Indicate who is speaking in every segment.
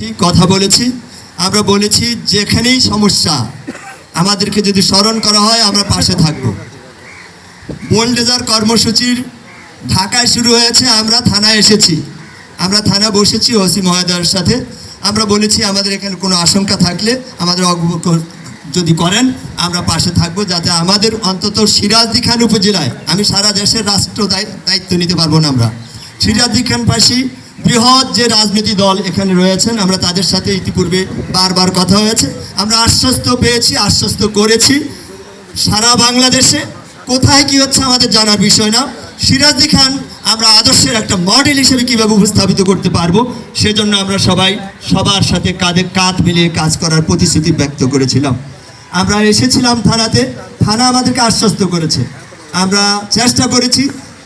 Speaker 1: ঠিক কথা বলেছি? আমরা বলেছি, যেখানেই সমস্যা, আমাদেরকে যদি স্মরণ করা হয়, আমরা পাশে থাকব। বোল্ডেজার কর্মসূচির ঢাকায় শুরু হয়েছে, আমরা থানায় এসেছি। আমরা থানা বসেছি ওসি মহোদয়ের সাথে। আমরা বলেছি, আমাদের এখানে কোনো আশঙ্কা থাকলে আমাদের যদি করেন, আমরা পাশে থাকব যাতে আমাদের অন্তত সিরাজদি খান উপজেলায়, আমি সারা দেশের রাষ্ট্র দায়- দায়িত্ব নিতে পারব না আমরা সিরাজদি খান পাশি বৃহৎ যে রাজনীতি দল এখানে রয়েছেন, আমরা তাদের সাথে ইতিপূর্বে বারবার কথা হয়েছে। আমরা আশ্বস্ত পেয়েছি, আশ্বস্ত করেছি সারা বাংলাদেশে। কোথায় কি হচ্ছে আমাদের জানার বিষয় না। সিরাজি খান, আমরা আদর্শের একটা মডেল হিসেবে কীভাবে উপস্থাপিত করতে পারব, সেজন্য আমরা সবাই সবার সাথে কাঁধে কাঁধ মিলিয়ে কাজ করার প্রতিশ্রুতি ব্যক্ত করেছিলাম। আমরা এসেছিলাম থানাতে, থানা আমাদেরকে আশ্বস্ত করেছে। আমরা চেষ্টা করেছি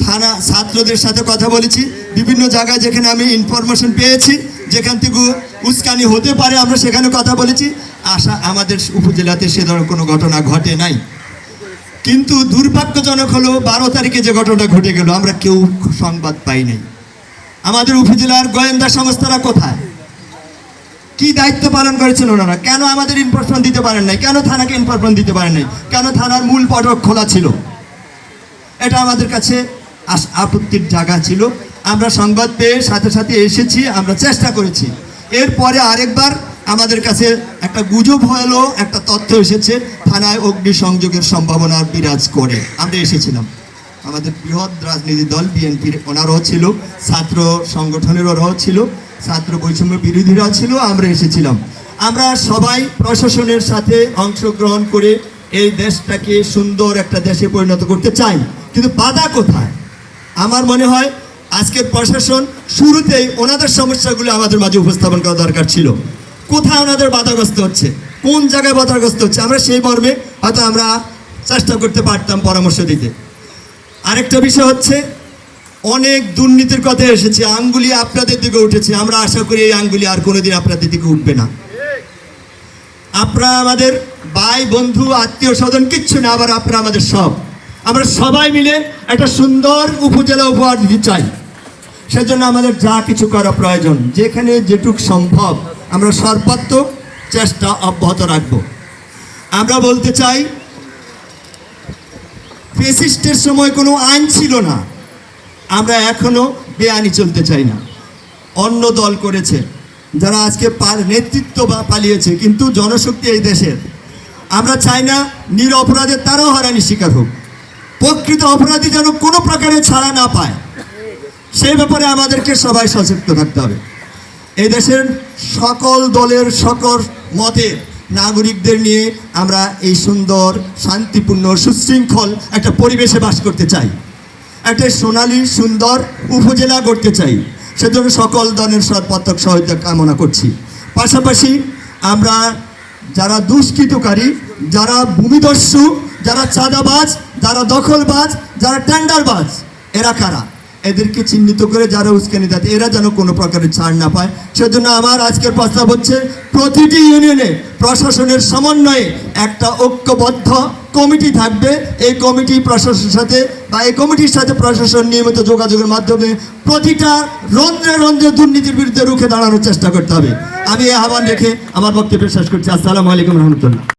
Speaker 1: থানা ছাত্রদের সাথে কথা বলেছি। বিভিন্ন জায়গায় যেখানে আমি ইনফরমেশন পেয়েছি, যেখান থেকে উস্কানি হতে পারে, আমরা সেখানে কথা বলেছি। আশা আমাদের উপজেলাতে সে ধরনের কোনো ঘটনা ঘটে নাই। কিন্তু দুর্ভাগ্যজনক হলো, বারো তারিখে যে ঘটনা ঘটে গেল, আমরা কেউ সংবাদ পাই নাই। আমাদের উপজেলার গোয়েন্দা সংস্থারা কোথায়? কি দায়িত্ব পালন করেছেন ওনারা? কেন আমাদের ইনফরমেশন দিতে পারেন নাই? কেন থানাকে ইনফরমেশন দিতে পারেন নাই? কেন থানার মূল পটক খোলা ছিল? এটা আমাদের কাছে আপত্তির জায়গা ছিল। আমরা সংবাদ পেয়ে সাথে সাথে এসেছি, আমরা চেষ্টা করেছি। এরপরে আরেকবার আমাদের কাছে একটা গুজব হলো, একটা তথ্য এসেছে, থানায় অগ্নি সংযোগের সম্ভাবনা বিরাজ করে। আমরা এসেছিলাম। আমাদের বৃহৎ রাজনীতি দল, বিএনপির ওনারাও ছিল, ছাত্র সংগঠনের ওরাও ছিল, ছাত্র বৈষম্য বিরোধীরাও ছিল, আমরা এসেছিলাম। আমরা সবাই প্রশাসনের সাথে অংশগ্রহণ করে এই দেশটাকে সুন্দর একটা দেশে পরিণত করতে চাই। কিন্তু বাধা কোথায়? আমার মনে হয় আজকের প্রশাসন শুরুতেই ওনাদের সমস্যাগুলো আমাদের মাঝে উপস্থাপন করা দরকার ছিল। কোথায় ওনাদের বাধাগ্রস্ত হচ্ছে? কোন জায়গায় বাধাগ্রস্ত হচ্ছে? আমরা সেই মর্মে হয়তো আমরা চেষ্টা করতে পারতাম পরামর্শ দিতে। আরেকটা বিষয় হচ্ছে, অনেক দুর্নীতির কথা এসেছে, আঙ্গুলি আপনাদের দিকে উঠেছে। আমরা আশা করি এই আঙ্গুলি আর কোনোদিন আপনাদের দিকে উঠবে না। আপনারা আমাদের ভাই, বন্ধু আত্মীয় স্বজন কিচ্ছু না, আবার আপনারা আমাদের সব। আমরা সবাই মিলে একটা সুন্দর উপজেলা উপহার দিতে চাই। সেজন্য আমাদের যা কিছু করা প্রয়োজন, যেখানে যেটুক সম্ভব আমরা সর্বাত্মক চেষ্টা অব্যাহত রাখব। আমরা বলতে চাই, ফেসিস্টের সময় কোনো আইন ছিল না। আমরা এখনও বেআইনি চলতে চাই না। অন্য দল করেছে, যারা আজকে নেতৃত্ব পালিয়েছে, কিন্তু জনশক্তি এই দেশের। আমরা চাই না নির অপরাধের তারাও হারানি শিকার হোক। প্রকৃত অপরাধী যেন কোনো প্রকারে ছাড়া না পায়। সেই ব্যাপারে আমাদেরকে সবাই সচেতন থাকতে হবে। এই দেশের সকল দলের সকল মতের নাগরিকদের নিয়ে আমরা এই সুন্দর, শান্তিপূর্ণ, সুশৃঙ্খল একটা পরিবেশে বাস করতে চাই। একটা সোনালী, সুন্দর উপজেলা করতে চাই। সেজন্য সকল দলের সর্বাত্মক সহায়তা কামনা করছি। পাশাপাশি আমরা যারা দুষ্কৃতকারী, যারা ভূমিদস্যু, যারা চাঁদাবাজ যারা দখলবাজ, যারা টেন্ডারবাজ, এরা কারা? এদেরকে চিহ্নিত করে যারা উস্কানি দেয় এরা যেন কোনো প্রকারের ছাড় না পায়। সেজন্য আমার আজকের প্রস্তাব হচ্ছে, প্রতিটি ইউনিয়নে, প্রশাসনের সমন্বয়ে একটা ঐক্যবদ্ধ কমিটি থাকবে। এই কমিটি প্রশাসনের সাথে বা এই কমিটির সাথে প্রশাসন নিয়মিত যোগাযোগের মাধ্যমে প্রতিটা রন্ধ্রে রন্ধ্রে দুর্নীতির বিরুদ্ধে রুখে দাঁড়ানোর চেষ্টা করতে হবে। আমি আহ্বান রেখে আমার বক্তব্য শেষ করছি। আসসালামু আলাইকুম রহমতুল্লাহ।